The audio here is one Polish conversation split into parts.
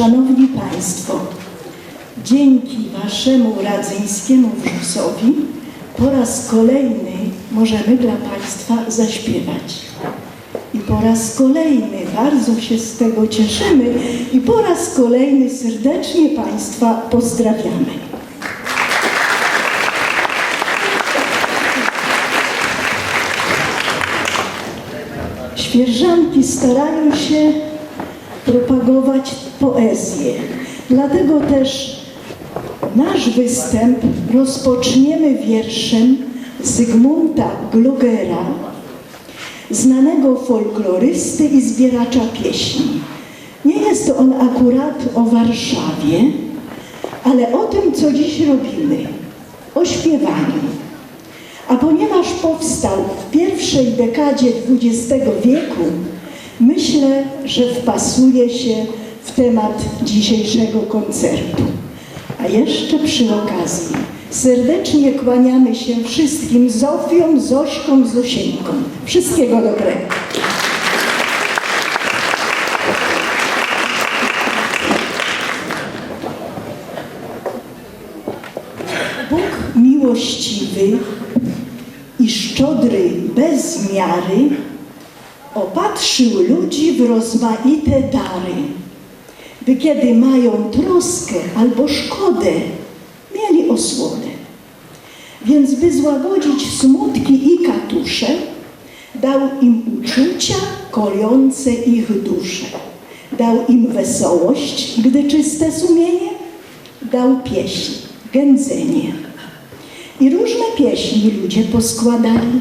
Szanowni Państwo, dzięki Waszemu radzyńskiemu wrzusowi po raz kolejny możemy dla Państwa zaśpiewać. I po raz kolejny bardzo się z tego cieszymy i po raz kolejny serdecznie Państwa pozdrawiamy. Świerżanki starają się propagować poezję. Dlatego też nasz występ rozpoczniemy wierszem Zygmunta Glugera, znanego folklorysty i zbieracza pieśni. Nie jest on akurat o Warszawie, ale o tym, co dziś robimy, o śpiewaniu. A ponieważ powstał w pierwszej dekadzie XX wieku, myślę, że wpasuje się w temat dzisiejszego koncertu. A jeszcze przy okazji serdecznie kłaniamy się wszystkim Zofiom, Zośkom, Zosieńkom. Wszystkiego dobrego. Bóg miłościwy i szczodry bez miary opatrzył ludzi w rozmaite dary, by kiedy mają troskę albo szkodę, mieli osłodę. Więc by złagodzić smutki i katusze, dał im uczucia kojące ich dusze. Dał im wesołość, gdy czyste sumienie, dał pieśń, gędzenie. I różne pieśni ludzie poskładali,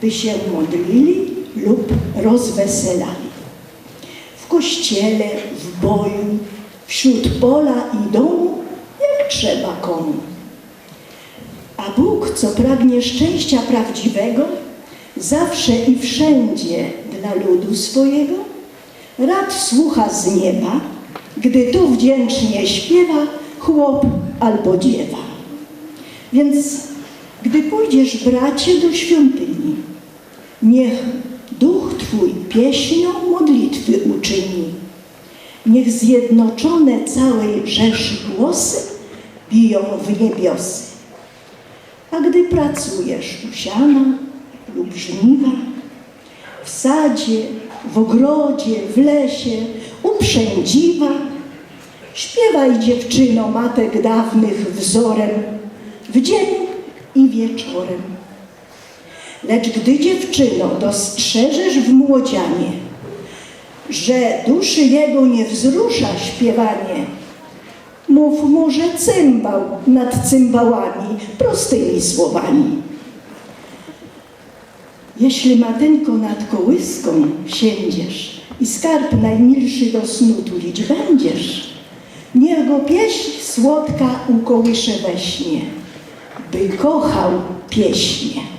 by się modlili lub rozweselali. W kościele, w boju, wśród pola i domu, jak trzeba komu. A Bóg, co pragnie szczęścia prawdziwego, zawsze i wszędzie dla ludu swojego, rad słucha z nieba, gdy tu wdzięcznie śpiewa chłop albo dziewa. Więc gdy pójdziesz, bracie, do świątyni, niech duch Twój pieśnią modlitwy uczyni. Niech zjednoczone całej rzeszy głosy biją w niebiosy. A gdy pracujesz u siana lub żniwa, w sadzie, w ogrodzie, w lesie, uprzędziwa, śpiewaj dziewczyno matek dawnych wzorem, w dzień i wieczorem. Lecz gdy dziewczyno dostrzeżesz w młodzianie, że duszy jego nie wzrusza śpiewanie, mów mu, że cymbał nad cymbałami, prostymi słowami. Jeśli matynko nad kołyską siędziesz i skarb najmilszy do snu tulić będziesz, niech go pieśń słodka ukołysze we śnie, by kochał pieśnie.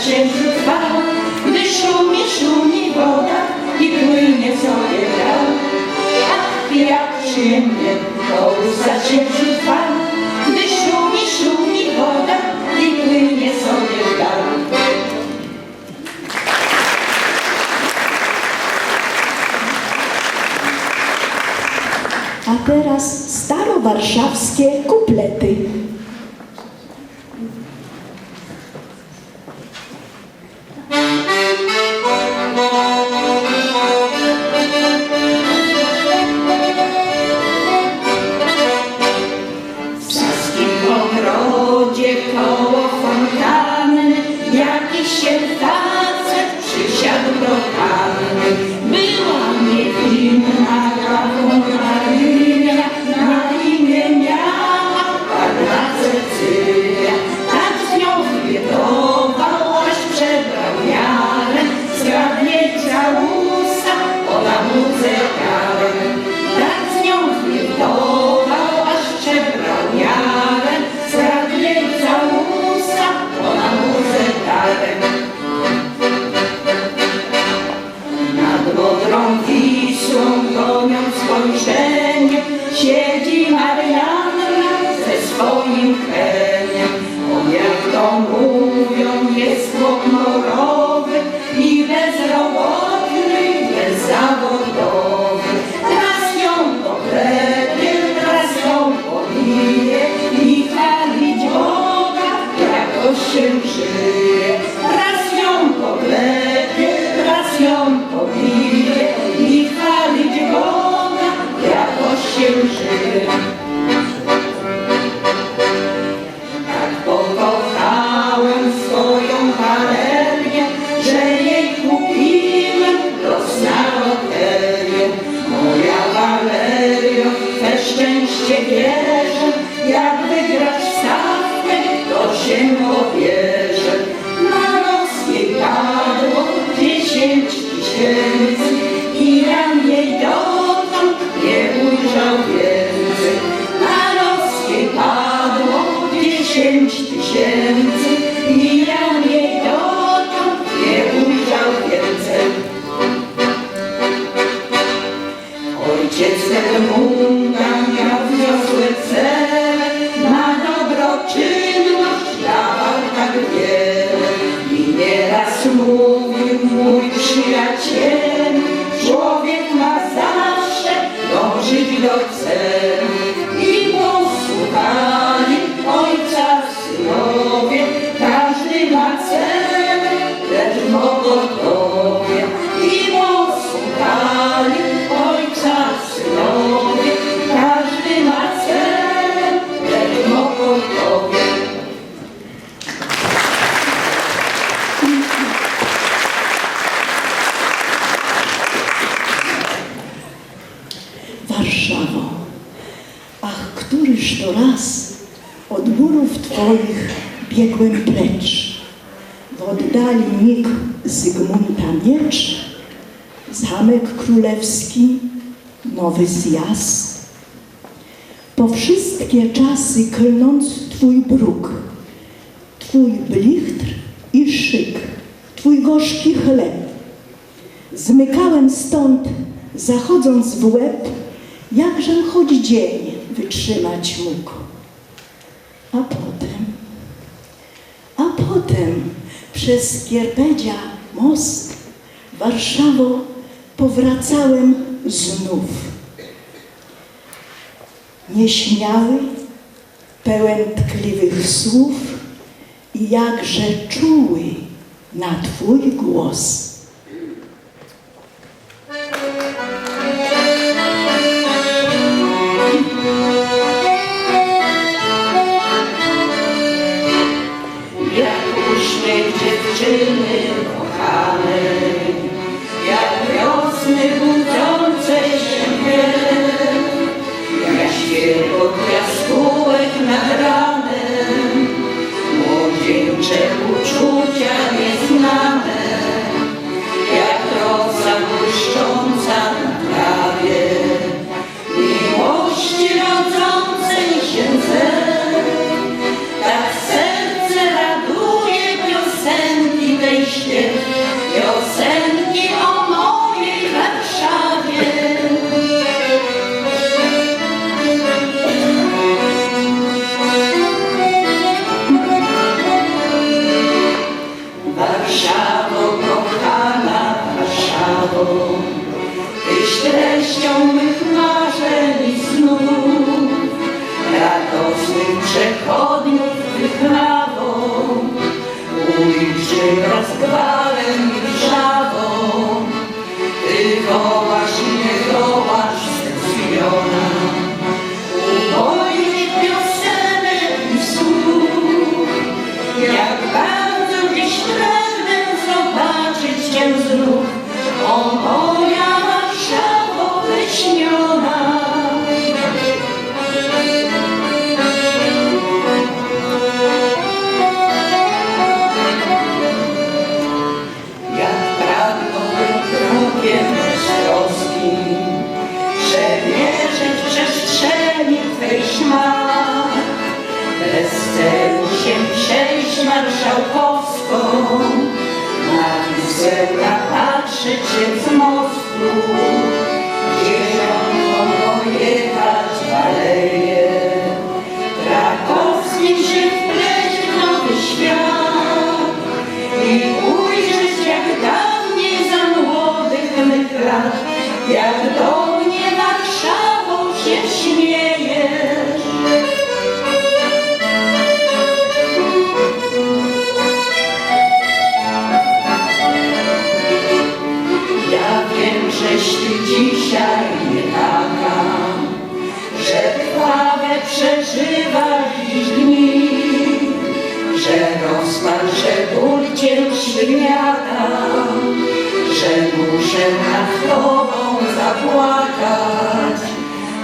change miecz, zamek królewski, nowy zjazd. Po wszystkie czasy klnąc Twój bruk, Twój blichtr i szyk, Twój gorzki chleb. Zmykałem stąd, zachodząc w łeb, jakżem choć dzień wytrzymać mógł. A potem, a potem przez Gierbedzia most Warszawo, powracałem znów. Nieśmiały, pełen tkliwych słów i jakże czuły na Twój głos.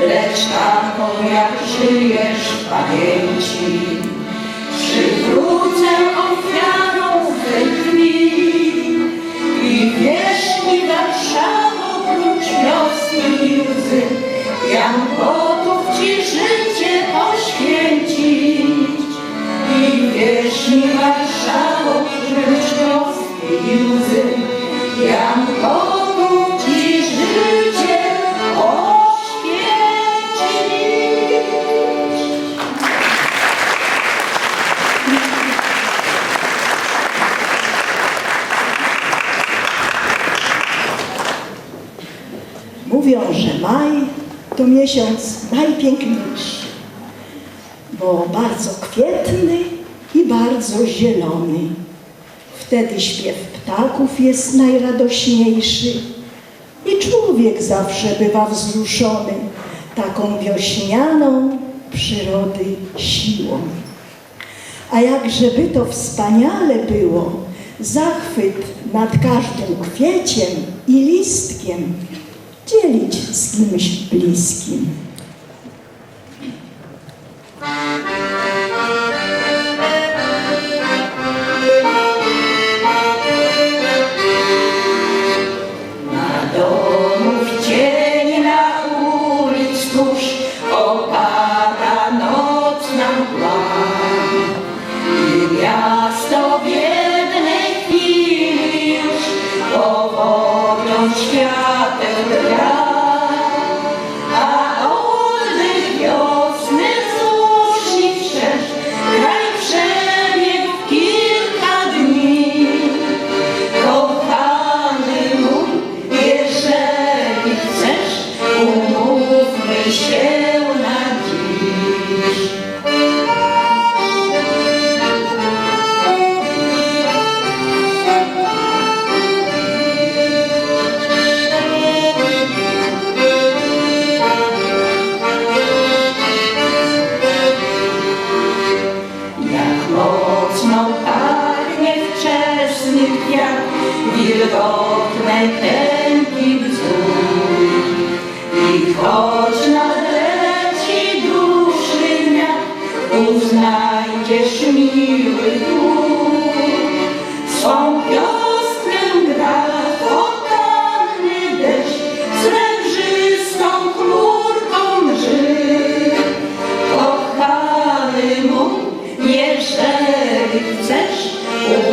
lecz taką jak żyjesz w pamięci. Przywrócę ofiarą we krwi i wierz mi Warszawo prócz miast i łzy, jam gotów Ci życie poświęcić i wierz mi Warszawo Mówią, że maj to miesiąc najpiękniejszy, bo bardzo kwietny i bardzo zielony. Wtedy śpiew ptaków jest najradośniejszy i człowiek zawsze bywa wzruszony taką wiośnianą przyrody siłą. A jakżeby to wspaniale było, zachwyt nad każdym kwieciem i listkiem, Dzielić z kimś bliskim.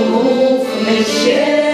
mówmy się.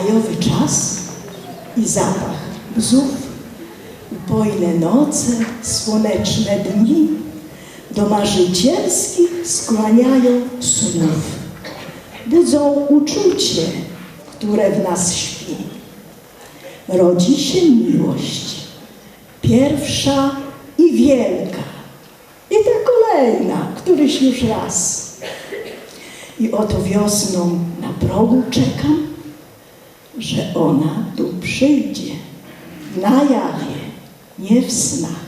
Majowy czas i zapach bzów, upojne noce, słoneczne dni do marzycielskich skłaniają snów. Budzą uczucie, które w nas śpi. Rodzi się miłość, pierwsza i wielka, i ta kolejna, któryś już raz. I oto wiosną na progu czekam, że ona tu przyjdzie na jawie, nie w snach.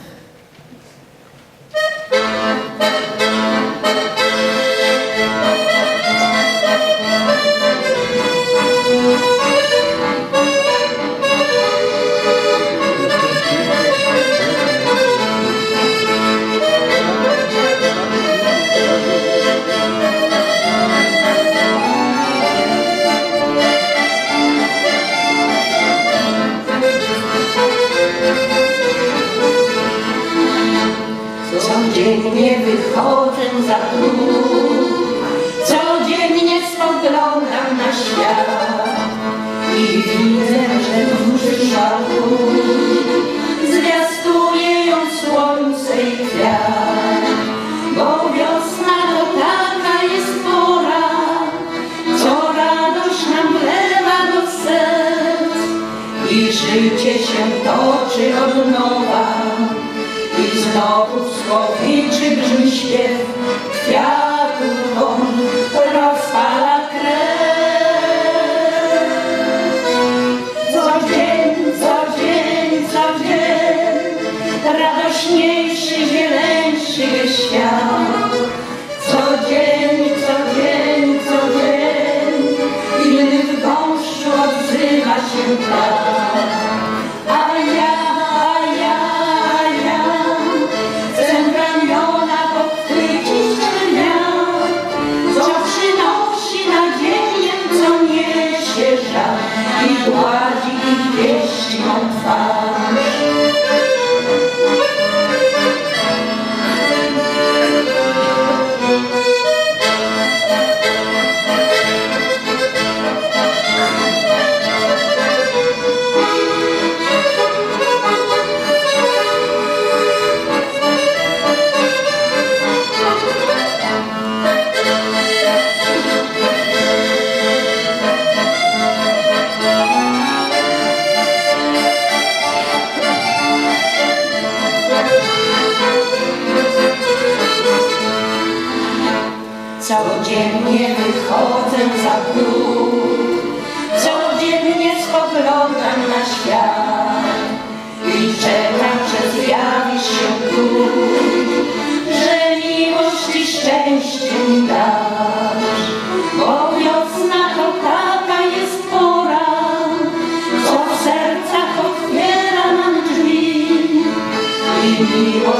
Próg, codziennie spoglądam na świat i czekam, że zjawisz się tu, że miłość i szczęście mi dasz. Bo wiosna to taka jest pora, co w sercach otwiera nam drzwi i miłość